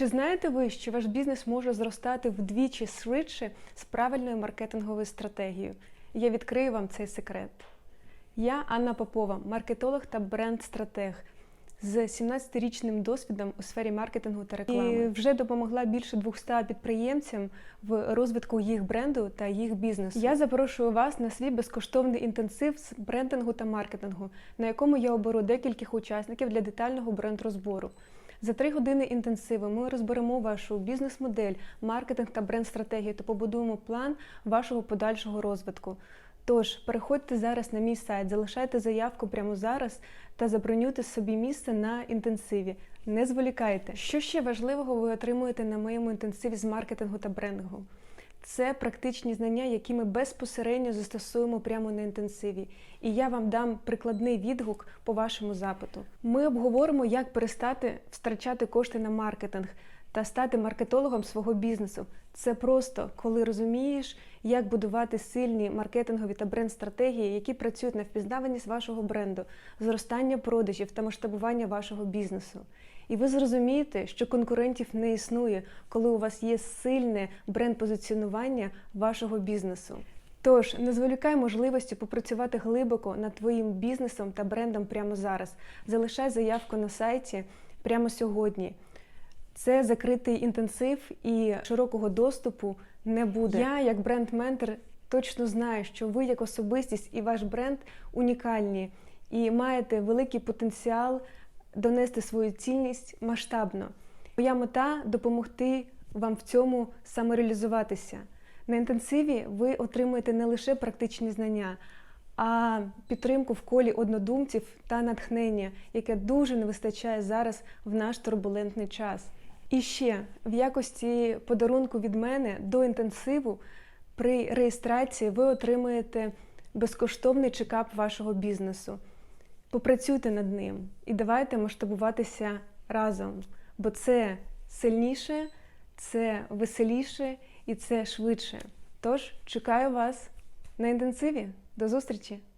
Чи знаєте ви, що ваш бізнес може зростати вдвічі швидше з правильною маркетинговою стратегією? Я відкрию вам цей секрет. Я Анна Попова, маркетолог та бренд-стратег з 17-річним досвідом у сфері маркетингу та реклами. І вже допомогла більше 200 підприємцям в розвитку їх бренду та їх бізнесу. Я запрошую вас на свій безкоштовний інтенсив з брендингу та маркетингу, на якому я оберу декількох учасників для детального бренд-розбору. За три години інтенсиву ми розберемо вашу бізнес-модель, маркетинг та бренд-стратегію та побудуємо план вашого подальшого розвитку. Тож переходьте зараз на мій сайт, залишайте заявку прямо зараз та забронюйте собі місце на інтенсиві. Не зволікайте. Що ще важливого ви отримуєте на моєму інтенсиві з маркетингу та брендингу? Це практичні знання, які ми безпосередньо застосуємо прямо на інтенсиві. І я вам дам прикладний відгук по вашому запиту. Ми обговоримо, як перестати втрачати кошти на маркетинг та стати маркетологом свого бізнесу. Це просто коли розумієш, як будувати сильні маркетингові та бренд-стратегії, які працюють на впізнаваність вашого бренду, зростання продажів та масштабування вашого бізнесу. І ви зрозумієте, що конкурентів не існує, коли у вас є сильне бренд-позиціонування вашого бізнесу. Тож не зволікай можливості попрацювати глибоко над твоїм бізнесом та брендом прямо зараз. Залишай заявку на сайті прямо сьогодні. Це закритий інтенсив і широкого доступу не буде. Я, як бренд-ментор, точно знаю, що ви як особистість і ваш бренд унікальні і маєте великий потенціал донести свою цінність масштабно. Моя мета допомогти вам в цьому самореалізуватися. На інтенсиві ви отримуєте не лише практичні знання, а підтримку в колі однодумців та натхнення, яке дуже не вистачає зараз в наш турбулентний час. І ще в якості подарунку від мене до інтенсиву при реєстрації ви отримаєте безкоштовний чекап вашого бізнесу. Попрацюйте над ним і давайте масштабуватися разом, бо це сильніше, це веселіше і це швидше. Тож чекаю вас на інтенсиві. До зустрічі!